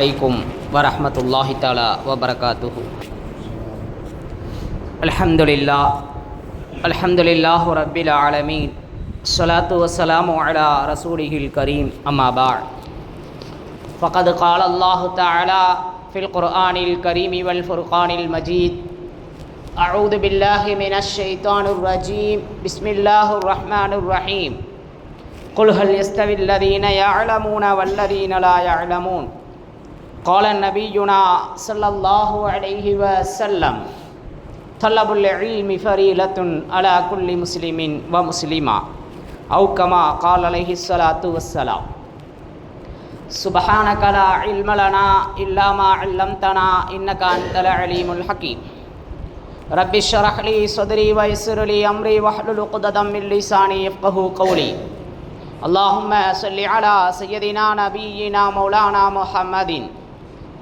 عليكم ورحمة الله تعالى وبركاته. الحمد لله. الحمد لله رب العالمين. الصلاة والسلام على رسوله الكريم. أما بعد. فقد قال الله تعالى في القرآن الكريم والفرقان المجيد أعوذ بالله من الشيطان الرجيم. بسم الله الرحمن الرحيم. قل هل يستوي الذين يعلمون والذين لا يعلمون؟ قال نبينا صلى الله عليه وسلم طلب العلم فريلة على كل مسلم ومسلمة أو كما قال عليه الصلاة والسلام. سبحانك لا علم لنا إلا ما علمتنا إنك أنت العليم الحكيم. رب اشرح لي صدري ويسر لي أمري واحلل عقدة من لساني يفقه قولي. اللهم صل على سيدنا نبينا مولانا محمد.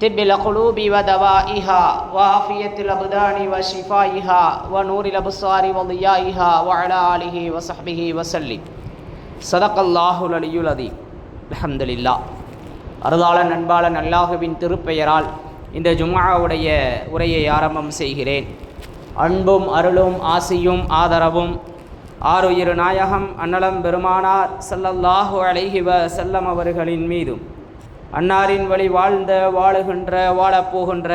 طب القلوب ودوائها وعافية الأبدان وشفائها ونور الأبصار وضيائها وعلى آله وصحبه وسلم صدق الله العلي العظيم الحمد لله அருளாளன் அன்பாளன் அல்லாஹுவின் திருப்பெயரால் இந்த ஜும்ஆவுடைய உரையை ஆரம்பம் செய்கிறேன் அன்பும் அருளும் ஆசியும் ஆதரவும் ஆறுயிரு நாயகம் அன்னலம் பெருமானார் ஸல்லல்லாஹு அலைஹி வ செல்லம் அவர்களின் மீதும் அன்னாரின் வழி வாழ்ந்த வாழுகின்ற வாழப்போகின்ற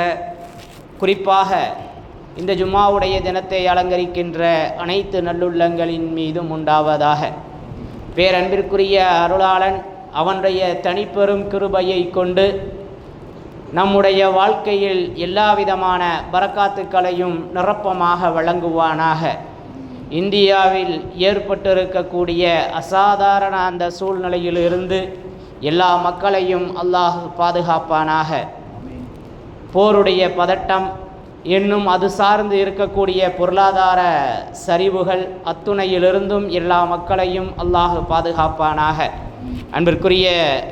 குறிப்பாக இந்த ஜும்மாவுடைய தினத்தை அலங்கரிக்கின்ற அனைத்து நல்லுள்ளங்களின் மீதும் உண்டாவதாக. பேரன்பிற்குரிய அருளாளன் அவனுடைய தனிப்பெரும் கிருபையை கொண்டு நம்முடைய வாழ்க்கையில் எல்லா விதமான பரக்காத்துக்களையும் நிரப்பமாக வழங்குவானாக. இந்தியாவில் ஏற்பட்டிருக்கக்கூடிய அசாதாரண அந்த சூழ்நிலையிலிருந்து எல்லா மக்களையும் அல்லாஹ் பாதுகாப்பானாக. போருடைய பதட்டம் இன்னும் அது சார்ந்து இருக்கக்கூடிய பொருளாதார சரிவுகள் அத்துணையிலிருந்தும் எல்லா மக்களையும் அல்லாஹ் பாதுகாப்பானாக. அன்பிற்குரிய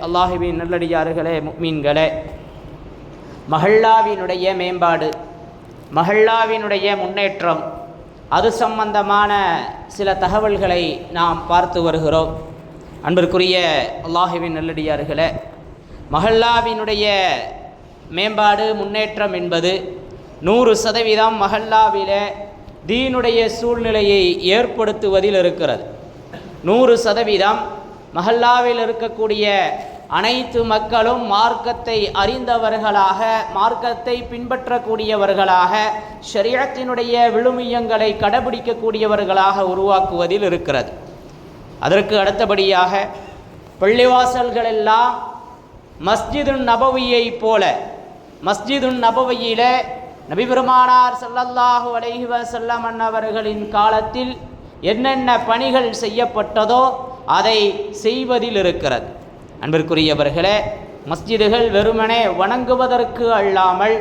அல்லாஹுவின் நல்லடியார்களே மீன்களே மஹல்லாவினுடைய மேம்பாடு மஹல்லாவினுடைய முன்னேற்றம் அது சம்பந்தமான சில தகவல்களை நாம் பார்த்து வருகிறோம். அன்பிற்குரிய அல்லாஹுவின் நல்லடியார்களே மஹல்லாவினுடைய மேம்பாடு முன்னேற்றம் என்பது நூறு சதவீதம் மஹல்லாவில் தீனுடைய சூழ்நிலையை ஏற்படுத்துவதில் இருக்கிறது. நூறு சதவீதம் மஹல்லாவில் இருக்கக்கூடிய அனைத்து மக்களும் மார்க்கத்தை அறிந்தவர்களாக மார்க்கத்தை பின்பற்றக்கூடியவர்களாக ஷரியத்தினுடைய விழுமியங்களை கடைபிடிக்கக்கூடியவர்களாக உருவாக்குவதில் இருக்கிறது. அதற்கு அடுத்தபடியாக பள்ளிவாசல்கள் எல்லாம் மஸ்ஜிதுன் நபவியை போல மஸ்ஜிதுன் நபவியில் நபிபெருமானார் சல்லல்லாஹு அலைஹி வஸல்லம் அவர்களின் காலத்தில் என்னென்ன பணிகள் செய்யப்பட்டதோ அதை செய்வதில் இருக்கிறது. அன்பிற்குரியவர்களே மஸ்ஜிதுகள் வெறுமனே வணங்குவதற்கு அல்லாமல்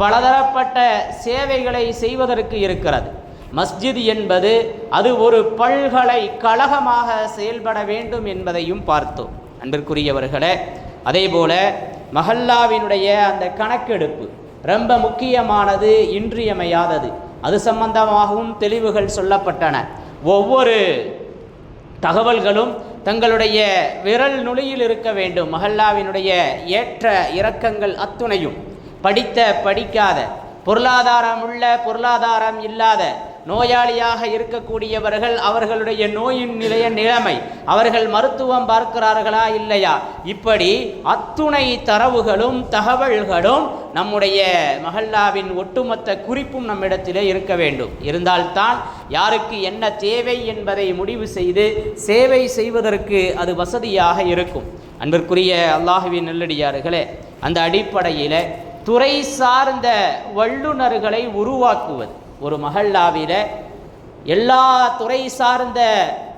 பலதரப்பட்ட சேவைகளை செய்வதற்கு இருக்கிறது. மஸ்ஜித் என்பது அது ஒரு பல்கலைக்கழகமாக செயல்பட வேண்டும் என்பதையும் பார்த்தோம். அன்பிற்குரியவர்களே அதே போல மஹல்லாவினுடைய அந்த கணக்கெடுப்பு ரொம்ப முக்கியமானது இன்றியமையாதது. அது சம்பந்தமாகவும் தெளிவுகள் சொல்லப்பட்டன. ஒவ்வொரு தகவல்களும் தங்களுடைய விரல் நுனியில் இருக்க வேண்டும். மஹல்லாவினுடைய ஏற்ற இறக்கங்கள் அத்துணையும். படித்த படிக்காத பொருளாதாரம் உள்ள பொருளாதாரம் இல்லாத நோயாளியாக இருக்கக்கூடியவர்கள் அவர்களுடைய நோயின் நிலைய நிலைமை. அவர்கள் மருத்துவம் பார்க்கிறார்களா இல்லையா? இப்படி அத்துணை தரவுகளும் தகவல்களும் நம்முடைய மஹல்லாவின் ஒட்டுமொத்த குறிப்பும் நம்மிடத்திலே இருக்க வேண்டும். இருந்தால்தான் யாருக்கு என்ன தேவை என்பதை முடிவு செய்து சேவை செய்வதற்கு அது வசதியாக இருக்கும். அன்பிற்குரிய அல்லாஹுவின் நெல்லடியார்களே அந்த அடிப்படையில் துறை சார்ந்த வல்லுநர்களை உருவாக்குவது ஒரு மஹல்லாவில எல்லா துறை சார்ந்த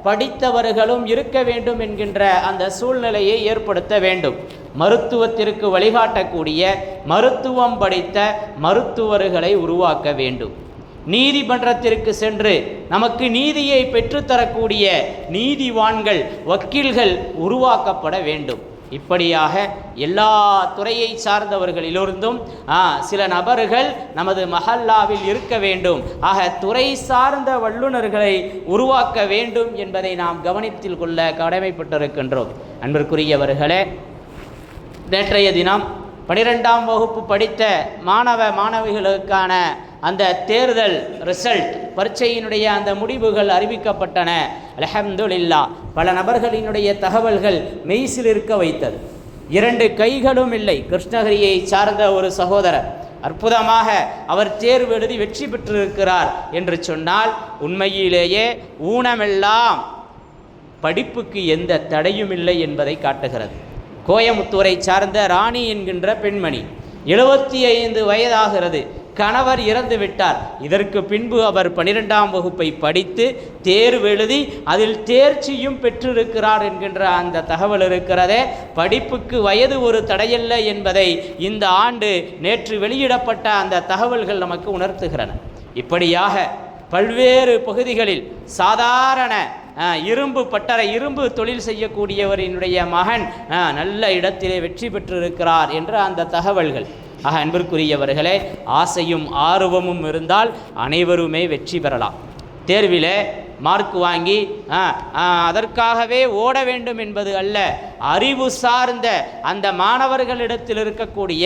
படித்தவர்களும் இருக்க வேண்டும் என்கின்ற அந்த சூழ்நிலையை ஏற்படுத்த வேண்டும். மருத்துவத்திற்கு வழிகாட்டக்கூடிய மருத்துவம் படித்த மருத்துவர்களை உருவாக்க வேண்டும். நீதிமன்றத்திற்கு சென்று நமக்கு நீதியை பெற்றுத்தரக்கூடிய நீதிவான்கள் வக்கீல்கள் உருவாக்கப்பட வேண்டும். இப்படியாக எல்லா துறையை சார்ந்தவர்களிலிருந்தும் சில நபர்கள் நமது மஹல்லாவில் இருக்க வேண்டும். ஆக துறை சார்ந்த வல்லுநர்களை உருவாக்க வேண்டும் என்பதை நாம் கவனத்தில் கொள்ள கடமைப்பட்டிருக்கின்றோம். அன்பிற்குரியவர்களே நேற்றைய தினம் பனிரெண்டாம் வகுப்பு படித்த மாணவ மாணவிகளுக்கான அந்த தேர்தல் ரிசல்ட் பரீட்சையினுடைய அந்த முடிவுகள் அறிவிக்கப்பட்டன. அலஹம்துல்லா பல நபர்களினுடைய தகவல்கள் மெய்சில் இருக்க வைத்தது. இரண்டு கைகளும் இல்லை. கிருஷ்ணகிரியை சார்ந்த ஒரு சகோதரர். அற்புதமாக அவர் தேர்வு எழுதி வெற்றி பெற்றிருக்கிறார் என்று சொன்னால் உண்மையிலேயே ஊனமெல்லாம் படிப்புக்கு எந்த தடையும் இல்லை என்பதை காட்டுகிறது. கோயமுத்தூரை சார்ந்த ராணி என்கின்ற பெண்மணி. எழுபத்தி ஐந்து வயதாகிறது. கணவர் இறந்து விட்டார். இதற்கு பின்பு அவர் பனிரெண்டாம் வகுப்பை படித்து தேர்வு எழுதி அதில் தேர்ச்சியும் பெற்றிருக்கிறார் என்கின்ற அந்த தகவல் இருக்கிறதே. படிப்புக்கு வயது ஒரு தடையல்ல என்பதை இந்த ஆண்டு நேற்று வெளியிடப்பட்ட அந்த தகவல்கள் நமக்கு உணர்த்துகிறன. இப்படியாக பல்வேறு பகுதிகளில் சாதாரண இரும்பு பட்டறை இரும்பு தொழில் செய்யக்கூடியவரினுடைய மகன் நல்ல இடத்திலே வெற்றி பெற்றிருக்கிறார் என்ற அந்த தகவல்கள். ஆக அன்பிற்குரியவர்களே ஆசையும் ஆர்வமும் இருந்தால் அனைவருமே வெற்றி பெறலாம். தேர்விலே மார்க் வாங்கி அதற்காகவே ஓட வேண்டும் என்பது அல்ல. அறிவு சார்ந்த அந்த மாணவர்களிடத்தில் இருக்கக்கூடிய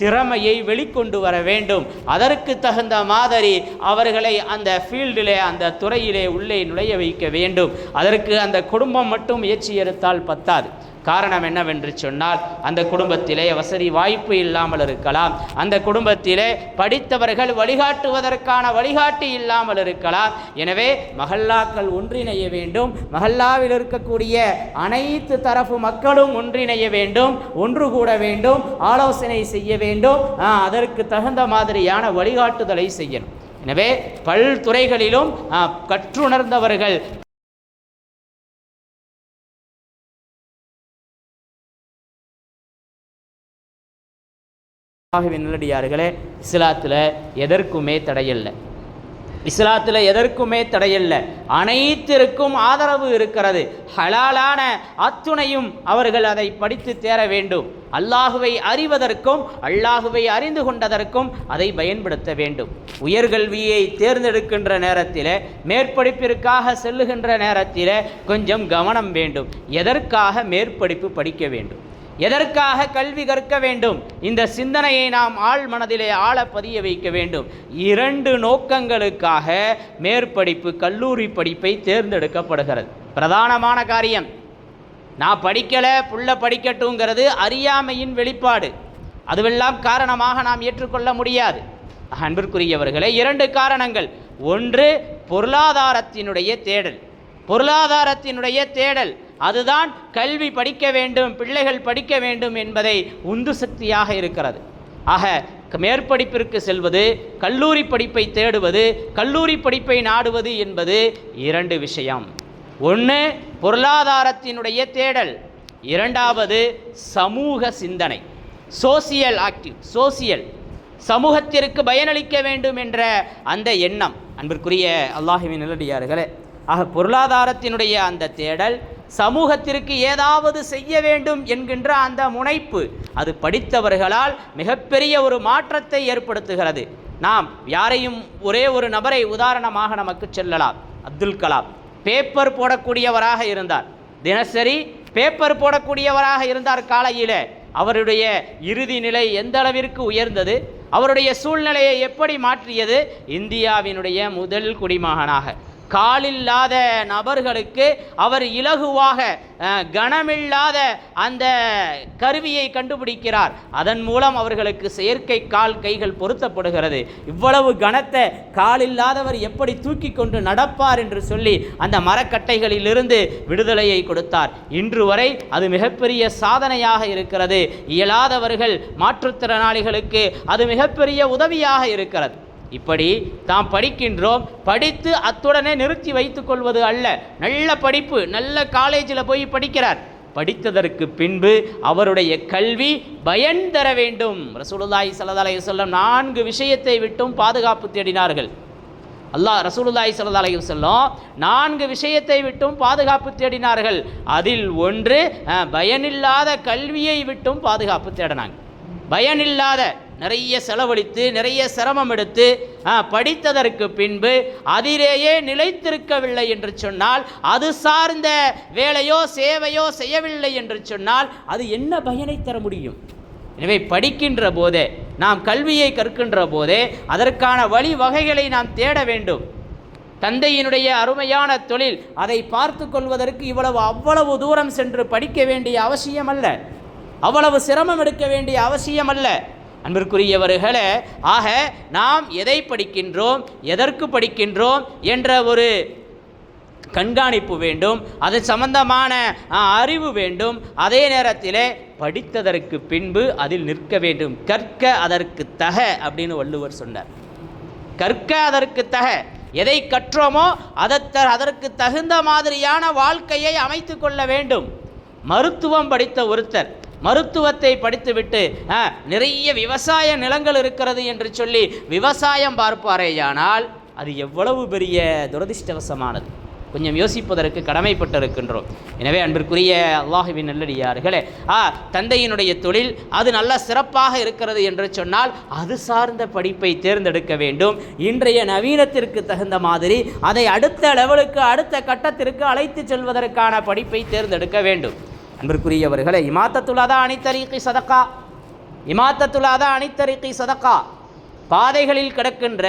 திறமையை வெளிக்கொண்டு வர வேண்டும். அதற்கு தகுந்த மாதிரி அவர்களை அந்த ஃபீல்டிலே அந்த துறையிலே உள்ளே நுழைய வைக்க வேண்டும். அதற்கு அந்த குடும்பம் மட்டும் முயற்சி எடுத்தால் பத்தாது. காரணம் என்னவென்று சொன்னால் அந்த குடும்பத்திலே வசதி வாய்ப்பு இல்லாமல் இருக்கலாம். அந்த குடும்பத்திலே படித்தவர்கள் வழிகாட்டுவதற்கான வழிகாட்டி இல்லாமல் இருக்கலாம். எனவே மஹல்லாக்கள் ஒன்றிணைய வேண்டும். மஹல்லாவில் இருக்கக்கூடிய அனைத்து தரப்பு மக்களும் ஒன்றிணைய வேண்டும். ஒன்று கூட வேண்டும். ஆலோசனை செய்ய வேண்டும். அதற்கு தகுந்த மாதிரியான வழிகாட்டுதலை செய்யணும். எனவே பல்துறைகளிலும் கற்றுணர்ந்தவர்கள் ஆகவே நல்லடியார்களே இஸ்லாத்தில் எதற்குமே தடையில்லை. இஸ்லாத்தில் எதற்குமே தடையில்லை. அனைத்திற்கும் ஆதரவு இருக்கிறது. ஹலாலான அத்துணையும் அவர்கள் அதை படித்து தேர வேண்டும். அல்லாஹுவை அறிவதற்கும் அல்லாஹுவை அறிந்து கொண்டதற்கும் அதை பயன்படுத்த வேண்டும். உயர்கல்வியை தேர்ந்தெடுக்கின்ற நேரத்தில் மேற்படிப்பிற்காக செல்லுகின்ற நேரத்தில் கொஞ்சம் கவனம் வேண்டும். எதற்காக மேற்படிப்பு படிக்க வேண்டும்? எதற்காக கல்வி கற்க வேண்டும்? இந்த சிந்தனையை நாம் ஆள் மனதிலே ஆழ பதிய வைக்க வேண்டும். இரண்டு நோக்கங்களுக்காக மேற்படிப்பு கல்லூரி படிப்பை தேர்ந்தெடுக்கப்படுகிறது. பிரதானமான காரியம் நான் படிக்கலை புள்ள படிக்கட்டுங்கிறது அறியாமையின் வெளிப்பாடு. அதுவெல்லாம் காரணமாக நாம் ஏற்றுக்கொள்ள முடியாது. அன்பிற்குரியவர்களே இரண்டு காரணங்கள். ஒன்று பொருளாதாரத்தினுடைய தேடல். பொருளாதாரத்தினுடைய தேடல். அதுதான் கல்வி படிக்க வேண்டும் பிள்ளைகள் படிக்க வேண்டும் என்பதை உந்து சக்தியாக இருக்கிறது. ஆக மேற்படிப்பிற்கு செல்வது கல்லூரி படிப்பை தேடுவது கல்லூரி படிப்பை நாடுவது என்பது இரண்டு விஷயம். ஒன்று பொருளாதாரத்தினுடைய தேடல். இரண்டாவது சமூக சிந்தனை. Social active social. சமூகத்திற்கு பயனளிக்க வேண்டும் என்ற அந்த எண்ணம். அன்பிற்குரிய அல்லாஹுவின் நிலடியார்களே ஆக பொருளாதாரத்தினுடைய அந்த தேடல் சமூகத்திற்கு ஏதாவது செய்ய வேண்டும் என்கின்ற அந்த முனைப்பு அது படித்தவர்களால் மிகப்பெரிய ஒரு மாற்றத்தை ஏற்படுத்துகிறது. நாம் யாரையும் ஒரே ஒரு நபரை உதாரணமாக நமக்கு செல்லலாம். அப்துல் கலாம் பேப்பர் போடக்கூடியவராக இருந்தார். தினசரி பேப்பர் போடக்கூடியவராக இருந்தார் காலையில். அவருடைய இறுதி நிலை எந்த அளவிற்கு உயர்ந்தது? அவருடைய சூழ்நிலையை எப்படி மாற்றியது? இந்தியாவினுடைய முதல் குடிமகனாக. காலில்லாத நபர்களுக்கு அவர் இலகுவாக கனமில்லாத அந்த கருவியை கண்டுபிடிக்கிறார். அதன் மூலம் அவர்களுக்கு செயற்கை கால் கைகள் பொருத்தப்படுகிறது. இவ்வளவு கனத்தை காலில்லாதவர் எப்படி தூக்கி கொண்டு நடப்பார் என்று சொல்லி அந்த மரக்கட்டைகளிலிருந்து விடுதலையை கொடுத்தார். இன்று வரை அது மிகப்பெரிய சாதனையாக இருக்கிறது. இயலாதவர்கள் மாற்றுத்திறனாளிகளுக்கு அது மிகப்பெரிய உதவியாக இருக்கிறது. இப்படி தாம் படிக்கின்றோம் படித்து அத்துடனே நிறுத்தி வைத்துக்கொள்வது அல்ல. நல்ல படிப்பு நல்ல காலேஜில் போய் படிக்கிறார். படித்ததற்கு பின்பு அவருடைய கல்வி பயன் தர வேண்டும். ரசூலுல்லாய் ஸல்லல்லாஹு அலைஹி நான்கு விஷயத்தை விட்டும் பாதுகாப்பு தேடினார்கள். அல்லாஹ் ரசூலுல்லாய் ஸல்லல்லாஹு அலைஹி நான்கு விஷயத்தை விட்டும் பாதுகாப்பு தேடினார்கள். அதில் ஒன்று பயனில்லாத கல்வியை விட்டும் பாதுகாப்பு தேடினாங்க. பயனில்லாத நிறைய செலவழித்து நிறைய சிரமம் எடுத்து படித்ததற்கு பின்பு அதிலேயே நிலைத்திருக்கவில்லை என்று சொன்னால் அது சார்ந்த வேலையோ சேவையோ செய்யவில்லை என்று சொன்னால் அது என்ன பயனை தர முடியும்? எனவே படிக்கின்ற போதே நாம் கல்வியை கற்கின்ற போதே அதற்கான வழிவகைகளை நாம் தேட வேண்டும். தந்தையினுடைய அருமையான தொழில் அதை பார்த்து கொள்வதற்கு இவ்வளவு அவ்வளவு தூரம் சென்று படிக்க வேண்டிய அவசியம் அல்ல அவ்வளவு சிரமம் எடுக்க வேண்டிய அவசியம் அல்ல அன்பிற்குரியவர்களே ஆக நாம் எதை படிக்கின்றோம் எதற்கு படிக்கின்றோம் என்ற ஒரு கண்காணிப்பு வேண்டும் அது சம்பந்தமான அறிவு வேண்டும். அதே நேரத்தில் படித்ததற்கு பின்பு அதில் நிற்க வேண்டும். கற்க அதற்கு தக அப்படின்னு வள்ளுவர் சொன்னார். கற்க அதற்கு தக. எதை கற்றோமோ அதத்த அதற்கு தகுந்த மாதிரியான வாழ்க்கையை அமைத்து கொள்ள வேண்டும். மருத்துவம் படித்த ஒருத்தர் மருத்துவத்தை படித்துவிட்டு "ஆ, நிறைய விவசாய நிலங்கள் இருக்கிறது என்று சொல்லி விவசாயம் பார்ப்பாரேயானால் அது எவ்வளவு பெரிய துரதிர்ஷ்டவசமானது. கொஞ்சம் யோசிப்பதற்கு கடமைப்பட்டிருக்கின்றோம். எனவே அன்பிற்குரிய அல்லாஹுவின் நல்லடியார்களே ஆ தந்தையினுடைய தொழில் அது நல்ல சிறப்பாக இருக்கிறது என்று சொன்னால் அது சார்ந்த படிப்பை தேர்ந்தெடுக்க வேண்டும். இன்றைய நவீனத்திற்கு தகுந்த மாதிரி அதை அடுத்த லெவலுக்கு அடுத்த கட்டத்திற்கு அழைத்து செல்வதற்கான படிப்பை தேர்ந்தெடுக்க வேண்டும். அன்பிற்குரியவர்களே இமாத்தத்துலாதா அணித்தறிக்கை சதக்கா? இமாத்தத்துலாதா அணித்தறிக்கை சதக்கா? பாதைகளில் கிடக்கின்ற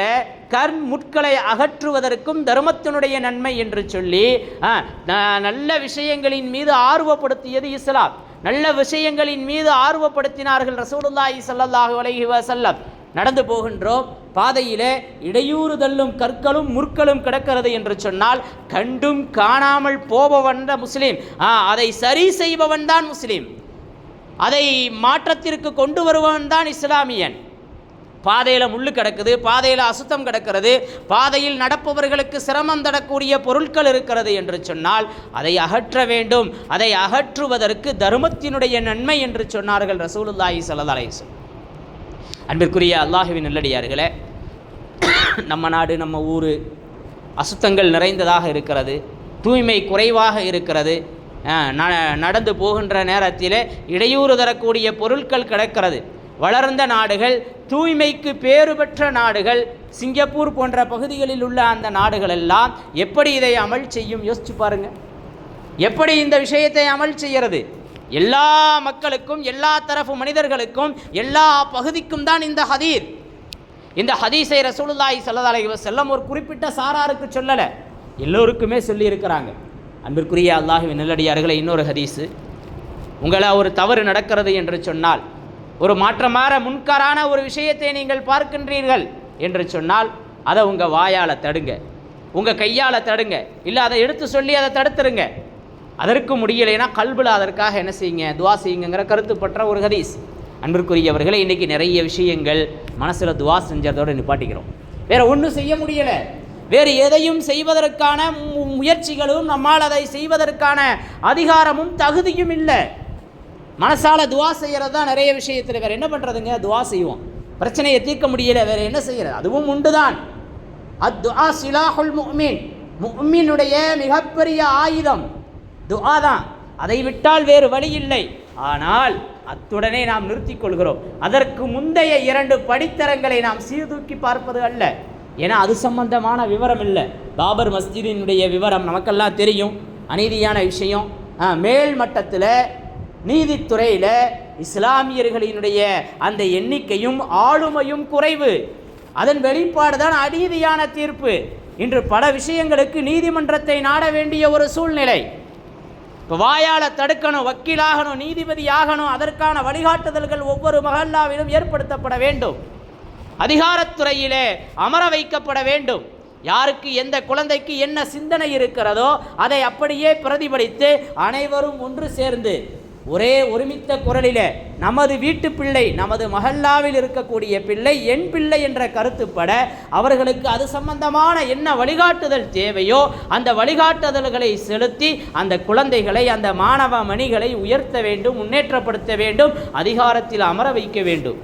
கண் முட்களை அகற்றுவதற்கும் தர்மத்தினுடைய நன்மை என்று சொல்லி ஆ, ந- நல்ல விஷயங்களின் மீது ஆர்வப்படுத்தியது இஸ்லாம். நல்ல விஷயங்களின் மீது ஆர்வப்படுத்தினார்கள் ரசூலுல்லாஹி ஸல்லல்லாஹு அலைஹி வசல்லம் நடந்து போகின்றோம். பாதையிலே இடையூறு தள்ளும் கற்களும் முற்களும் கிடக்கிறது என்று சொன்னால் கண்டும் காணாமல் போபவன் தான் முஸ்லீம். ஆ, அதை சரி செய்பவன் தான் முஸ்லீம். அதை மாற்றத்திற்கு கொண்டு வருபவன் தான் இஸ்லாமியன். பாதையில் முள்ளு கிடக்குது பாதையில் அசுத்தம் கிடக்கிறது பாதையில் நடப்பவர்களுக்கு சிரமம் தரக்கூடிய பொருட்கள் இருக்கிறது என்று சொன்னால் அதை அகற்ற வேண்டும். அதை அகற்றுவதற்கு தர்மத்தினுடைய நன்மை என்று சொன்னார்கள் ரசூலுல்லாஹி ஸல்லல்லாஹு அலைஹி அன்பிற்குரிய அல்லாஹுவின் நல்லடியார்களே நம்ம நாடு நம்ம ஊர் அசுத்தங்கள் நிறைந்ததாக இருக்கிறது தூய்மை குறைவாக இருக்கிறது ந- நடந்து போகின்ற நேரத்தில் இடையூறு தரக்கூடிய பொருட்கள் கிடக்கிறது. வளர்ந்த நாடுகள் தூய்மைக்கு பேறு பெற்ற நாடுகள் சிங்கப்பூர் போன்ற பகுதிகளில் உள்ள அந்த நாடுகள் எல்லாம் எப்படி இதை அமல் செய்யும்? யோசிச்சு பாருங்கள் எப்படி இந்த விஷயத்தை அமல் செய்கிறது எல்லா மக்களுக்கும் எல்லா தரப்பு மனிதர்களுக்கும் எல்லா பகுதிக்கும் தான் இந்த ஹதீர். இந்த ஹதீஸை ரசூலுல்லாஹி ஸல்லல்லாஹு செல்லம் ஒரு குறிப்பிட்ட சாராருக்கு சொல்லலை. எல்லோருக்குமே சொல்லியிருக்கிறாங்க. அன்பிற்குரிய அல்லாஹுவின் நெல்லடியார்களை இன்னொரு ஹதீஸு. உங்களை ஒரு தவறு நடக்கிறது என்று சொன்னால் ஒரு மாற்றமாற முன்காரான ஒரு விஷயத்தை நீங்கள் பார்க்கின்றீர்கள் என்று சொன்னால் அதை உங்கள் வாயால் தடுங்க. உங்கள் கையால் தடுங்க. இல்லை அதை எடுத்து சொல்லி அதை தடுத்துருங்க. அதற்கு முடியலைன்னா கல்பில் அதற்காக என்ன செய்யுங்க? துவா செய்யுங்கிற கருத்து பற்ற ஒரு ஹதீஸ். அன்பிற்குரியவர்களே இன்றைக்கி நிறைய விஷயங்கள் மனசில் துவா செஞ்சதோடு நிப்பாட்டிக்கிறோம். வேறு ஒன்றும் செய்ய முடியலை. வேறு எதையும் செய்வதற்கான மு- முயற்சிகளும் நம்மால் அதை செய்வதற்கான அதிகாரமும் தகுதியும் இல்லை. மனசால் துவா செய்கிறது தான் நிறைய விஷயத்தில். வேறு என்ன பண்ணுறதுங்க துவா செய்வோம். பிரச்சனையை தீர்க்க முடியலை. வேறு என்ன செய்கிறது அதுவும் உண்டு தான் அத்துஆ சிலாஹுல் முஃமின். முஃமினுடைய மிகப்பெரிய ஆயுதம். துஆ தான். அதை விட்டால் வேறு வழி இல்லை. ஆனால் அத்துடனே நாம் நிறுத்திக் கொள்கிறோம். அதற்கு முந்தைய இரண்டு படித்தரங்களை நாம் சீர்தூக்கி பார்ப்பது அல்ல. ஏன்னா அது சம்பந்தமான விவரம் இல்லை. பாபர் மஸ்ஜிதினுடைய விவரம் நமக்கெல்லாம் தெரியும். அநீதியான விஷயம். மேல் மட்டத்தில் நீதித்துறையில் இஸ்லாமியர்களினுடைய அந்த எண்ணிக்கையும் ஆளுமையும் குறைவு. அதன் வெளிப்பாடு தான் அநீதியான தீர்ப்பு. இன்று பல விஷயங்களுக்கு நீதிமன்றத்தை நாட வேண்டிய ஒரு சூழ்நிலை. இப்போ வாயால் தடுக்கணும் வக்கீலாகணும் நீதிபதியாகணும் அதற்கான வழிகாட்டுதல்கள் ஒவ்வொரு மகல்லாவிலும் ஏற்படுத்தப்பட வேண்டும். அதிகாரத்துறையிலே அமர வைக்கப்பட வேண்டும். யாருக்கு எந்த குழந்தைக்கு என்ன சிந்தனை இருக்கிறதோ அதை அப்படியே பிரதிபலித்து அனைவரும் ஒன்று சேர்ந்து ஒரே ஒருமித்த குரலில் நமது வீட்டு பிள்ளை நமது மஹல்லாவில் இருக்கக்கூடிய பிள்ளை என் பிள்ளை என்ற கருத்துப்பட அவர்களுக்கு அது சம்பந்தமான என்ன வழிகாட்டுதல் தேவையோ அந்த வழிகாட்டுதல்களை செலுத்தி அந்த குழந்தைகளை அந்த மாணவ மணிகளை உயர்த்த வேண்டும் முன்னேற்றப்படுத்த வேண்டும் அதிகாரத்தில் அமர வைக்க வேண்டும்.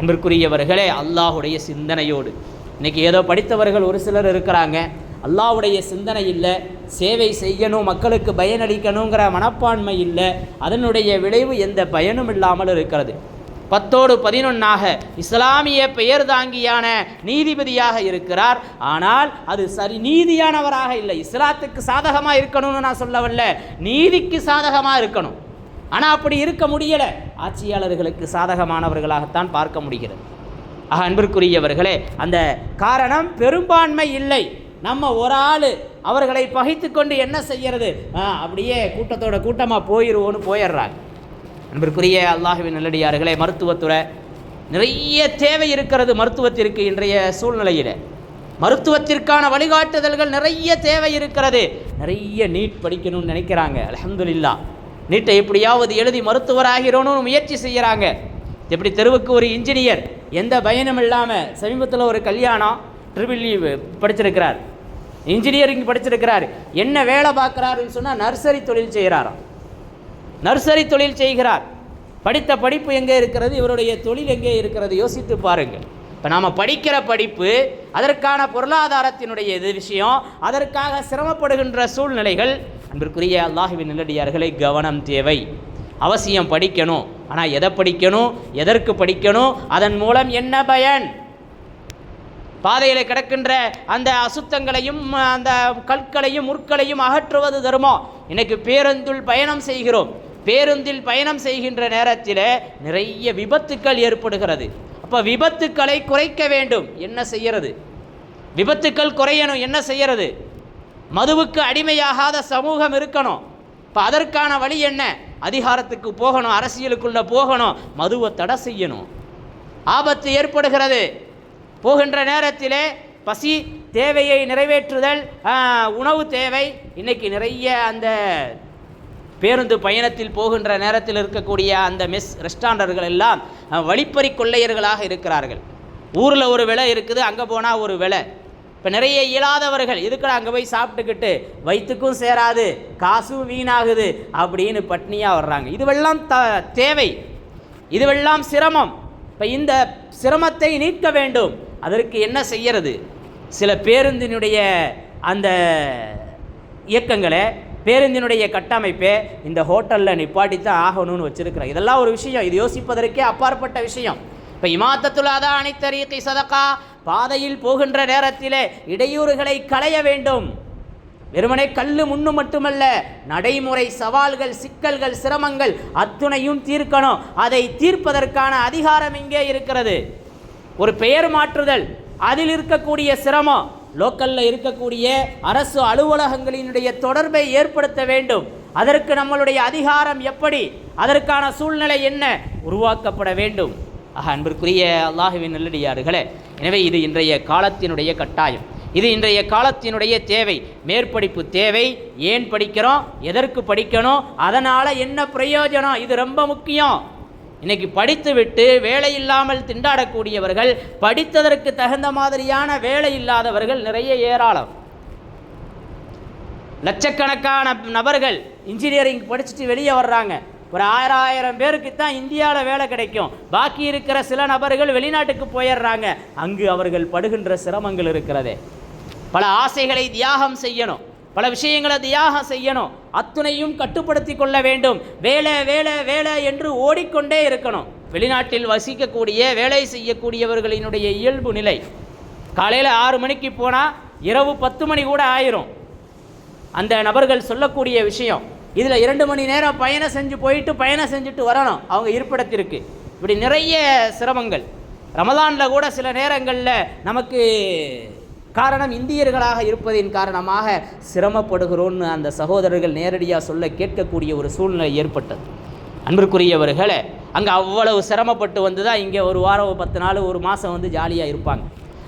அன்பிற்குரியவர்களே அல்லாஹுடைய சிந்தனையோடு. இன்றைக்கி ஏதோ படித்தவர்கள் ஒரு சிலர் இருக்கிறாங்க. அல்லாஹ்வுடைய சிந்தனை இல்லை சேவை செய்யணும் மக்களுக்கு பயனளிக்கணுங்கிற மனப்பான்மை இல்லை அதனுடைய விளைவு எந்த பயனும் இல்லாமல் இருக்கிறது. பத்தோடு பதினொன்றாக இஸ்லாமிய பெயர் தாங்கியான நீதிபதியாக இருக்கிறார். ஆனால் அது சரி நீதியானவராக இல்லை. இஸ்லாத்துக்கு சாதகமாக இருக்கணும்னு நான் சொல்ல வரல. நீதிக்கு சாதகமாக இருக்கணும். ஆனால் அப்படி இருக்க முடியலை. ஆட்சியாளர்களுக்கு சாதகமானவர்களாகத்தான் பார்க்க முடிகிறது. ஆக அன்பிற்குரியவர்களே அந்த காரணம் பெரும்பான்மை இல்லை. நம்ம ஒரு ஆள் அவர்களை பகைத்து கொண்டு என்ன செய்கிறது ஆ, அப்படியே கூட்டத்தோட கூட்டமாக போயிடுவோன்னு போயிடுறாங்க. அன்பிற்குரிய அல்லாஹுவின் நல்லடியார்களே மருத்துவத்துறை நிறைய தேவை இருக்கிறது மருத்துவத்திற்கு இன்றைய சூழ்நிலையில். மருத்துவத்திற்கான வழிகாட்டுதல்கள் நிறைய தேவை இருக்கிறது. நிறைய நீட் படிக்கணும்னு நினைக்கிறாங்க. அலமதுல்லா நீட்டை எப்படியாவது எழுதி மருத்துவராகிறோன்னு முயற்சி செய்கிறாங்க எப்படி தெருவுக்கு ஒரு இன்ஜினியர் எந்த பயனும் இல்லாமல் சமீபத்தில் ஒரு கல்யாணம் ட்ரிபிள் e படிச்சிருக்கிறார். இன்ஜினியரிங் படிச்சிருக்கிறார். என்ன வேலை பார்க்குறாருன்னு சொன்னால் நர்சரி தொழில் செய்கிறாராம். நர்சரி தொழில் செய்கிறார். படித்த படிப்பு எங்கே இருக்கிறது? இவருடைய தொழில் எங்கே இருக்கிறது? யோசித்து பாருங்கள். இப்போ நாம் படிக்கிற படிப்பு அதற்கான பொருளாதாரத்தினுடைய இது விஷயம் அதற்காக சிரமப்படுகின்ற சூழ்நிலைகள் அன்பிற்குரிய அல்லாஹுவின் நிலடியார்களை கவனம் தேவை. அவசியம் படிக்கணும். ஆனால் எதை படிக்கணும்? எதற்கு படிக்கணும்? அதன் மூலம் என்ன பயன்? பாதையில் கிடக்கின்ற அந்த அசுத்தங்களையும் அந்த கற்களையும் முற்களையும் அகற்றுவது தருமோ? இன்னைக்கு பேருந்தில் பயணம் செய்கிறோம். பேருந்தில் பயணம் செய்கின்ற நேரத்தில் நிறைய விபத்துக்கள் ஏற்படுகிறது. அப்போ விபத்துக்களை குறைக்க வேண்டும். என்ன செய்யறது விபத்துக்கள் குறையணும். என்ன செய்யறது மதுவுக்கு அடிமையாகாத சமூகம் இருக்கணும். இப்போ அதற்கான வழி என்ன? அதிகாரத்துக்கு போகணும். அரசியலுக்குள்ளே போகணும். மதுவை தடை செய்யணும். ஆபத்து ஏற்படுகிறது. போகின்ற நேரத்திலே பசி தேவையை நிறைவேற்றுதல் உணவு தேவை. இன்றைக்கி நிறைய அந்த பேருந்து பயணத்தில் போகின்ற நேரத்தில் இருக்கக்கூடிய அந்த மெஸ் ரெஸ்டாரண்டர்கள் எல்லாம் வழிப்பறி கொள்ளையர்களாக இருக்கிறார்கள். ஊரில் ஒரு விலை இருக்குது அங்கே போனால் ஒரு விலை. இப்போ நிறைய இயலாதவர்கள் இதுக்கட அங்கே போய் சாப்பிட்டுக்கிட்டு வயிற்றுக்கும் சேராது காசும் வீணாகுது அப்படின்னு பட்னியாக வர்றாங்க. இதுவெல்லாம் த தேவை. இதுவெல்லாம் சிரமம். இப்போ இந்த சிரமத்தை நீக்க வேண்டும். அதற்கு என்ன செய்கிறது சில பேருந்தினுடைய அந்த இயக்கங்களை பேருந்தினுடைய கட்டமைப்பை இந்த ஹோட்டலில் நிப்பாட்டி தான் ஆகணும்னு வச்சுருக்கிறேன் இதெல்லாம் ஒரு விஷயம். இது யோசிப்பதற்கே அப்பாற்பட்ட விஷயம். இப்போ இமாத்தத்துல அதான் அனைத்தரீக்கை சதக்கா பாதையில் போகின்ற நேரத்திலே இடையூறுகளை களைய வேண்டும். வெறுமனே கல்லு முன்னு மட்டுமல்ல நடைமுறை சவால்கள் சிக்கல்கள் சிரமங்கள் அத்துணையும் தீர்க்கணும். அதை தீர்ப்பதற்கான அதிகாரம் இங்கே இருக்கிறது. ஒரு பெயர் மாற்றுதல். அதில் இருக்கக்கூடிய சிரமம் லோக்கல்ல இருக்கக்கூடிய அரசு அலுவலகங்களினுடைய தொடர்பை ஏற்படுத்த வேண்டும். அதற்கு நம்மளுடைய அதிகாரம் எப்படி அதற்கான சூழ்நிலை என்ன உருவாக்கப்பட வேண்டும். ஆக அன்பிற்குரிய அல்லாஹுவின் நல்லடியார்களே எனவே இது இன்றைய காலத்தினுடைய கட்டாயம். இது இன்றைய காலத்தினுடைய தேவை. மேற்படிப்பு தேவை. ஏன் படிக்கிறோம்? எதற்கு படிக்கணும்? அதனால் என்ன பிரயோஜனம்? இது ரொம்ப முக்கியம். இன்னைக்கு படித்துவிட்டு வேலை இல்லாமல் திண்டாடக்கூடியவர்கள் படித்ததற்கு தகுந்த மாதிரியான வேலை இல்லாதவர்கள் நிறைய ஏராளம். லட்சக்கணக்கான நபர்கள் இன்ஜினியரிங் படிச்சுட்டு வெளியே வர்றாங்க. ஒரு ஆயிரம் ஆயிரம் பேருக்கு தான் இந்தியாவில் வேலை கிடைக்கும். பாக்கி இருக்கிற சில நபர்கள் வெளிநாட்டுக்கு போயிடுறாங்க. அங்கு அவர்கள் படுகின்ற சிரமங்கள் இருக்கிறதே. பல ஆசைகளை தியாகம் செய்யணும். பல விஷயங்களை தியாகம் செய்யணும். அத்துணையும் கட்டுப்படுத்தி கொள்ள வேண்டும். வேலை வேலை வேலை என்று ஓடிக்கொண்டே இருக்கணும். வெளிநாட்டில் வசிக்கக்கூடிய வேலை செய்யக்கூடியவர்களினுடைய இயல்பு நிலை. காலையில் ஆறு மணிக்கு போனால் இரவு பத்து மணி கூட ஆயிரும். அந்த நபர்கள் சொல்லக்கூடிய விஷயம் இதில் இரண்டு மணி நேரம் பயணம் செஞ்சு போயிட்டு பயணம் செஞ்சுட்டு வரணும். அவங்க இருப்பிடத்திற்கு. இப்படி நிறைய சிரமங்கள். ரமலானில் கூட சில நேரங்களில் நமக்கு காரணம் இந்தியர்களாக இருப்பதின் காரணமாக சிரமப்படுகிறோன்னு அந்த சகோதரர்கள் நேரடியாக சொல்ல கேட்கக்கூடிய ஒரு சூழ்நிலை ஏற்பட்டது. அன்பிற்குரியவர்களே அங்கே அவ்வளவு சிரமப்பட்டு வந்து தான் இங்கே ஒரு வாரம் ஒரு பத்து நாள் ஒரு மாதம் வந்து ஜாலியாக இருப்பாங்க.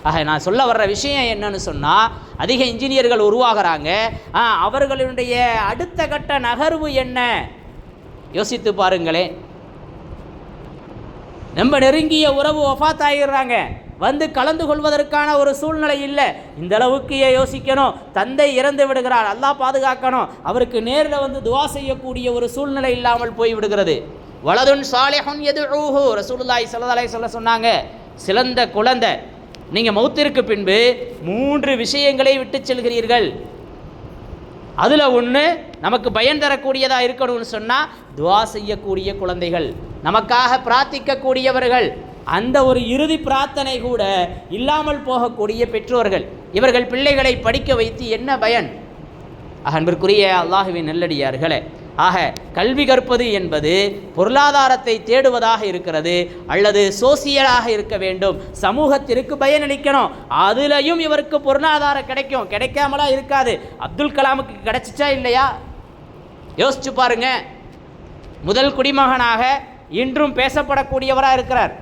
ஆக நான் சொல்ல வர்ற விஷயம் என்னன்னு சொன்னால் அதிக இன்ஜினியர்கள் உருவாகிறாங்க. ஆ, அவர்களுடைய அடுத்த கட்ட நகர்வு என்ன? யோசித்து பாருங்களேன். ரொம்ப நெருங்கிய உறவு ஒஃபாத் ஆகிடுறாங்க வந்து கலந்து கொள்வதற்கான ஒரு சூழ்நிலை இல்லை. இந்த அளவுக்கு ஏன் யோசிக்கணும்? தந்தை இறந்து விடுகிறார். அல்லாஹ் பாதுகாக்கணும். அவருக்கு நேரில் வந்து துவா செய்யக்கூடிய ஒரு சூழ்நிலை இல்லாமல் போய் விடுகிறது. வலதுன் சாலேஹன் எது ஊஹு ரசூலுல்லாய் ஸல்லல்லாஹு சொல்ல சொன்னாங்க சிறந்த குழந்தை நீங்கள் மௌத்திற்கு பின்பு மூன்று விஷயங்களை விட்டு செல்கிறீர்கள். அதில் ஒன்று நமக்கு பயன் தரக்கூடியதாக இருக்கணும்னு சொன்னால் துவா செய்யக்கூடிய குழந்தைகள். நமக்காக பிரார்த்திக்கக்கூடியவர்கள். அந்த ஒரு இறுதி பிரார்த்தனை கூட இல்லாமல் போகக்கூடிய பெற்றோர்கள் இவர்கள் பிள்ளைகளை படிக்க வைத்து என்ன பயன்? அன்பிற்குரிய அல்லாஹுவின் நல்லடியார்களே ஆக கல்வி கற்பது என்பது பொருளாதாரத்தை தேடுவதாக இருக்கிறது அல்லது சோசியலாக இருக்க வேண்டும். சமூகத்திற்கு பயனளிக்கணும் அதுலேயும் இவருக்கு பொருளாதாரம் கிடைக்கும். கிடைக்காமலா இருக்காது. அப்துல் கலாமுக்கு கிடைச்சிச்சா இல்லையா? யோசிச்சு பாருங்க. முதல் குடிமகனாக இன்றும் பேசப்படக்கூடியவராக இருக்கிறார்.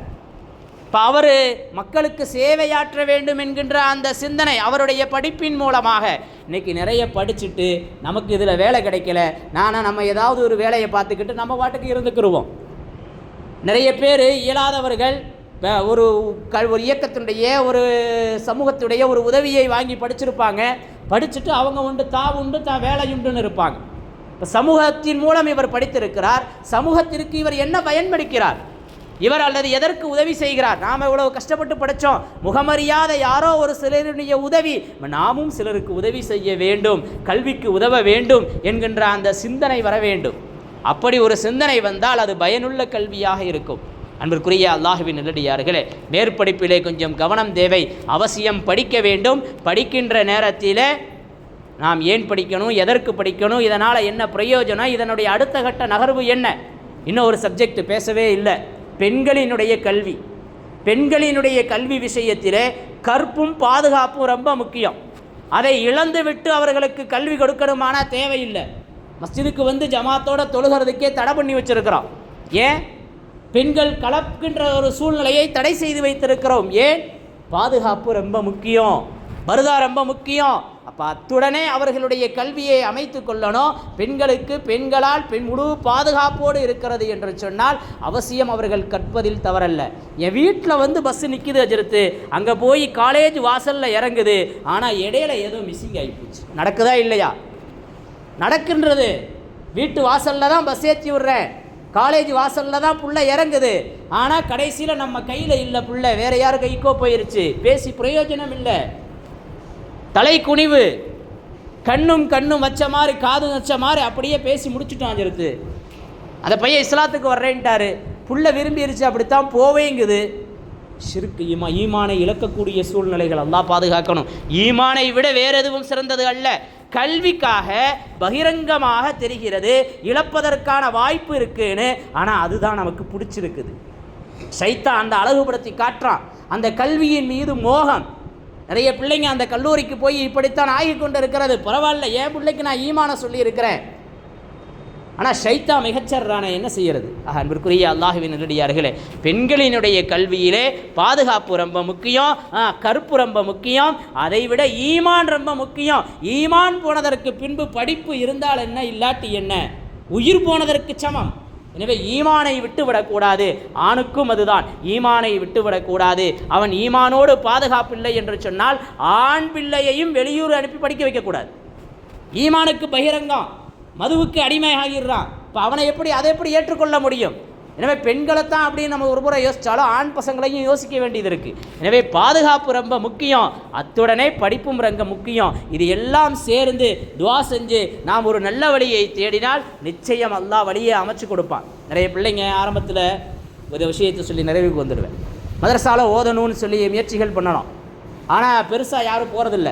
இப்போ அவர் மக்களுக்கு சேவையாற்ற வேண்டும் என்கின்ற அந்த சிந்தனை அவருடைய படிப்பின் மூலமாக. இன்றைக்கி நிறைய படிச்சுட்டு நமக்கு இதில் வேலை கிடைக்கல. நானும் நம்ம ஏதாவது ஒரு வேலையை பார்த்துக்கிட்டு நம்ம பாட்டுக்கு இருந்துக்கிருவோம். நிறைய பேர் இயலாதவர்கள் இப்போ ஒரு க ஒரு இயக்கத்தினுடைய ஒரு சமூகத்துடைய ஒரு உதவியை வாங்கி படிச்சிருப்பாங்க. படிச்சுட்டு அவங்க உண்டு தா உண்டு தான் வேலையுண்டுன்னு இருப்பாங்க. இப்போ சமூகத்தின் மூலம் இவர் படித்திருக்கிறார். சமூகத்திற்கு இவர் என்ன பயன்படுகிறார் இவர் அல்லது எதற்கு உதவி செய்கிறார்? நாம் இவ்வளவு கஷ்டப்பட்டு படித்தோம் முகமறியாத யாரோ ஒரு சிலருடைய உதவி. நாமும் சிலருக்கு உதவி செய்ய வேண்டும். கல்விக்கு உதவ வேண்டும் என்கின்ற அந்த சிந்தனை வர வேண்டும். அப்படி ஒரு சிந்தனை வந்தால் அது பயனுள்ள கல்வியாக இருக்கும். அன்பிற்குரிய அல்லாஹுவின் நல்லடியார்களே மேற்படிப்பிலே கொஞ்சம் கவனம் தேவை. அவசியம் படிக்க வேண்டும். படிக்கின்ற நேரத்திலே நாம் ஏன் படிக்கணும்? எதற்கு படிக்கணும்? இதனால் என்ன பிரயோஜனம்? இதனுடைய அடுத்த கட்ட நகர்வு என்ன? இன்னும் ஒரு சப்ஜெக்ட் பேசவே இல்லை. பெண்களினுடைய கல்வி. பெண்களினுடைய கல்வி விஷயத்தில் கற்பும் பாதுகாப்பும் ரொம்ப முக்கியம். அதை இழந்து விட்டு அவர்களுக்கு கல்வி கொடுக்கணுமான தேவையில்லை. மஸ்ஜிதுக்கு வந்து ஜமாத்தோட தொழுகிறதுக்கே தடை பண்ணி வச்சிருக்கிறோம். ஏன்? பெண்கள் கலப்புகின்ற ஒரு சூழ்நிலையை தடை செய்து வைத்திருக்கிறோம். ஏன்? பாதுகாப்பு ரொம்ப முக்கியம். பருதா ரொம்ப முக்கியம். அத்துடனே அவர்களுடைய கல்வியை அமைத்து கொள்ளணும். பெண்களுக்கு பெண்களால் பெண் முழு பாதுகாப்போடு இருக்கிறது என்று சொன்னால் அவசியம் அவர்கள் கற்பதில் தவறல்ல. என் வீட்டில் வந்து பஸ் நிற்கிது அஜிருத்து அங்கே போய் காலேஜ் வாசலில் இறங்குது. ஆனால் இடையில ஏதோ மிஸ்ஸிங் ஆகிப்போச்சு நடக்குதா இல்லையா? நடக்கின்றது. வீட்டு வாசலில் தான் பஸ் ஏற்றி விட்றேன். காலேஜ் வாசலில் தான் புள்ள இறங்குது. ஆனால் கடைசியில் நம்ம கையில் இல்லை புள்ள. வேற யார் கைக்கோ போயிருச்சு. பேசி பிரயோஜனம் இல்லை. தலை குனிவு கண்ணும் கண்ணும் வச்ச மாதிரி காதும் வச்ச மாதிரி அப்படியே பேசி முடிச்சுட்டான் சொல்லுது அந்த பையன் இஸ்லாத்துக்கு வர்றேன்ட்டாரு. புள்ள விரும்பிடுச்சு அப்படித்தான் போவேங்குது. சிறுக்கு ஈமா ஈமானை இழக்கக்கூடிய சூழ்நிலைகள் எல்லாம் பாதுகாக்கணும். ஈமானை விட வேற எதுவும் சிறந்தது அல்ல. கல்விக்காக பகிரங்கமாக தெரிகிறது இழப்பதற்கான வாய்ப்பு இருக்குன்னு. ஆனால் அதுதான் நமக்கு பிடிச்சிருக்குது. சைத்தான் அந்த அழகுபடுத்தி காட்டுறான். அந்த கல்வியின் மீது மோகம். நிறைய பிள்ளைங்க அந்த கல்லூரிக்கு போய் இப்படித்தான் ஆகி கொண்டு இருக்கிறது பரவாயில்ல என் பிள்ளைக்கு நான் ஈமான சொல்லியிருக்கிறேன். ஆனால் ஷைத்தா மிகச்சர்றான என்ன செய்யறது? ஆக அன்பிற்குரிய அல்லாஹுவின் நல்லடியார்களே பெண்களினுடைய கல்வியிலே பாதுகாப்பு ரொம்ப முக்கியம் கருப்பு ரொம்ப முக்கியம் அதை விட ஈமான் ரொம்ப முக்கியம். ஈமான் போனதற்கு பின்பு படிப்பு இருந்தால் என்ன இல்லாட்டி என்ன? உயிர் போனதற்கு சமம். எனவே ஈமானை விட்டுவிடக்கூடாது. ஆணுக்கும் அதுதான். ஈமானை விட்டுவிடக்கூடாது. அவன் ஈமானோடு பாதுகாப்பில்லை என்று சொன்னால் ஆண் பிள்ளையையும் வெளியூர் அனுப்பி படிக்க வைக்கக்கூடாது. ஈமானுக்கு பகிரங்கம். மதுவுக்கு அடிமையாகிடுறான். இப்போ அவனை எப்படி அதை எப்படி ஏற்றுக்கொள்ள முடியும்? எனவே பெண்களைத்தான் அப்படின்னு நம்ம ஒரு முறை யோசித்தாலும் ஆண் பசங்களையும் யோசிக்க வேண்டியது இருக்குது எனவே பாதுகாப்பு ரொம்ப முக்கியம். அத்துடனே படிப்பும் ரொம்ப முக்கியம். இது எல்லாம் சேர்ந்து துவா செஞ்சு நாம் ஒரு நல்ல வழியை தேடினால் நிச்சயம் எல்லா வழியை அமைச்சு கொடுப்பான். நிறைய பிள்ளைங்க ஆரம்பத்தில் ஒரு விஷயத்தை சொல்லி நிறைவுக்கு வந்துடுவேன். மதரசாவில் ஓதணும்னு சொல்லி முயற்சிகள் பண்ணணும். ஆனால் பெருசாக யாரும் போகிறதில்ல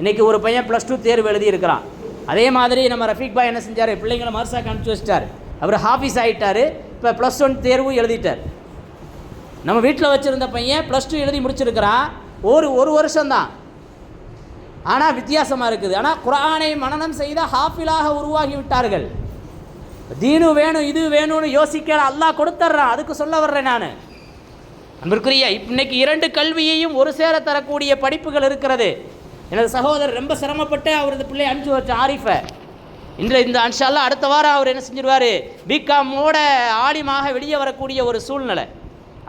இன்றைக்கி ஒரு பையன் ப்ளஸ் டூ தேர்வு எழுதியிருக்கிறான் அதே மாதிரி நம்ம ரஃபீக் பாய் என்ன செஞ்சார்? பிள்ளைங்களை மதரசாக்கு அனுப்பிச்சி வச்சிட்டார். அவர் ஹாஃபீஸ் ஆகிட்டார் இப்போ ப்ளஸ் ஒன் தேர்வு எழுதிட்டார். நம்ம வீட்டில் வச்சுருந்த பையன் ப்ளஸ் டூ எழுதி முடிச்சிருக்கிறான். ஒரு ஒரு வருஷம்தான். ஆனால் வித்தியாசமாக இருக்குது. ஆனால் குரானை மனநம் செய்த ஹாஃபிலாக உருவாகி விட்டார்கள். தீனு வேணும் இது வேணும்னு யோசிக்க அல்லாஹ் கொடுத்துட்றான் அதுக்கு சொல்ல வர்றேன் நான். அன்பிற்குரிய இன்னைக்கு இரண்டு கல்வியையும் ஒரு சேர தரக்கூடிய படிப்புகள் இருக்கிறது. எனது சகோதரர் ரொம்ப சிரமப்பட்டு அவரது பிள்ளை அனுப்பிச்சு வச்ச ஆரிஃபை. இன்று இந்த அன்ஷால்லாம் அடுத்த வாரம் அவர் என்ன செஞ்சிருவார்? பிகாமோட ஆலிமாக வெளியே வரக்கூடிய ஒரு சூழ்நிலை.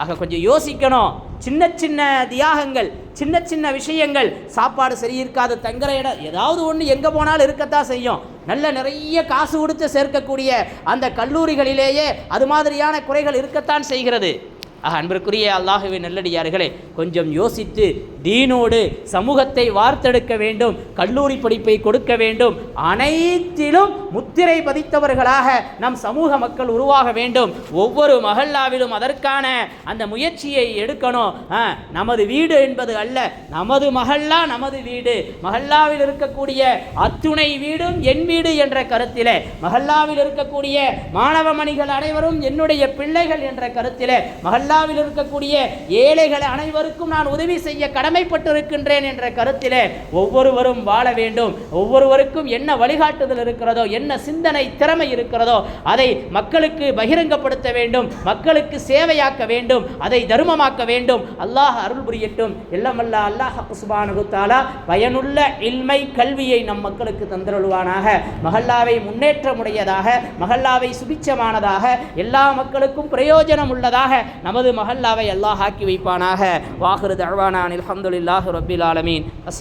ஆக கொஞ்சம் யோசிக்கணும். சின்ன சின்ன தியாகங்கள் சின்ன சின்ன விஷயங்கள். சாப்பாடு சரியிருக்காது தங்குற இடம் ஏதாவது ஒன்று எங்கே போனாலும் இருக்கத்தான் செய்யும். நல்ல நிறைய காசு கொடுத்து சேர்க்கக்கூடிய அந்த கல்லூரிகளிலேயே அது மாதிரியான குறைகள் இருக்கத்தான் செய்கிறது. ஆக அன்பிற்குரிய அல்லாஹுவின் நல்லடியார்களே கொஞ்சம் யோசித்து தீனோடு சமூகத்தை வார்த்தெடுக்க வேண்டும் கல்லூரி படிப்பை கொடுக்க வேண்டும் அனைத்திலும் முத்திரை பதித்தவர்களாக நம் சமூக மக்கள் உருவாக வேண்டும். ஒவ்வொரு மகல்லாவிலும் அதற்கான அந்த முயற்சியை எடுக்கணும். ஆ, நமது வீடு என்பது அல்ல நமது மஹல்லா நமது வீடு. மகல்லாவில் இருக்கக்கூடிய அத்துணை வீடும் என் வீடு என்ற கருத்திலே மஹல்லாவில் இருக்கக்கூடிய மாணவ மணிகள் அனைவரும் என்னுடைய பிள்ளைகள் என்ற கருத்திலே மஹல்லாவில் இருக்கக்கூடிய ஏழைகள் அனைவருக்கும் நான் உதவி செய்ய கடமைப்பட்டிருக்கின்றேன் என்ற கருத்திலே ஒவ்வொருவரும் வாழ வேண்டும். ஒவ்வொருவருக்கும் என்ன வழிகாட்டுதல் இருக்கிறதோ என்ன சிந்தனை திறமை இருக்கிறதோ அதை மக்களுக்கு பகிரங்கப்படுத்த வேண்டும். மக்களுக்கு சேவையாக்க வேண்டும். அதை தருமமாக்க வேண்டும். அல்லாஹ் அருள் புரியட்டும். இல்லமல்ல அல்லாஹ் சுபானு பயனுள்ள இல்மை கல்வியை நம் மக்களுக்கு தந்தருள்வானாக. மஹல்லாவை முன்னேற்றமுடையதாக மஹல்லாவை சுபிச்சமானதாக எல்லா மக்களுக்கும் பிரயோஜனம் உள்ளதாக நமது மஹல்லாவை அல்லாஹ் ஆக்கி வைப்பானாக. வாஹிரு தழ்வானான் அலமதுல்லாஹு ரபில் ஆலமீன். அஸ்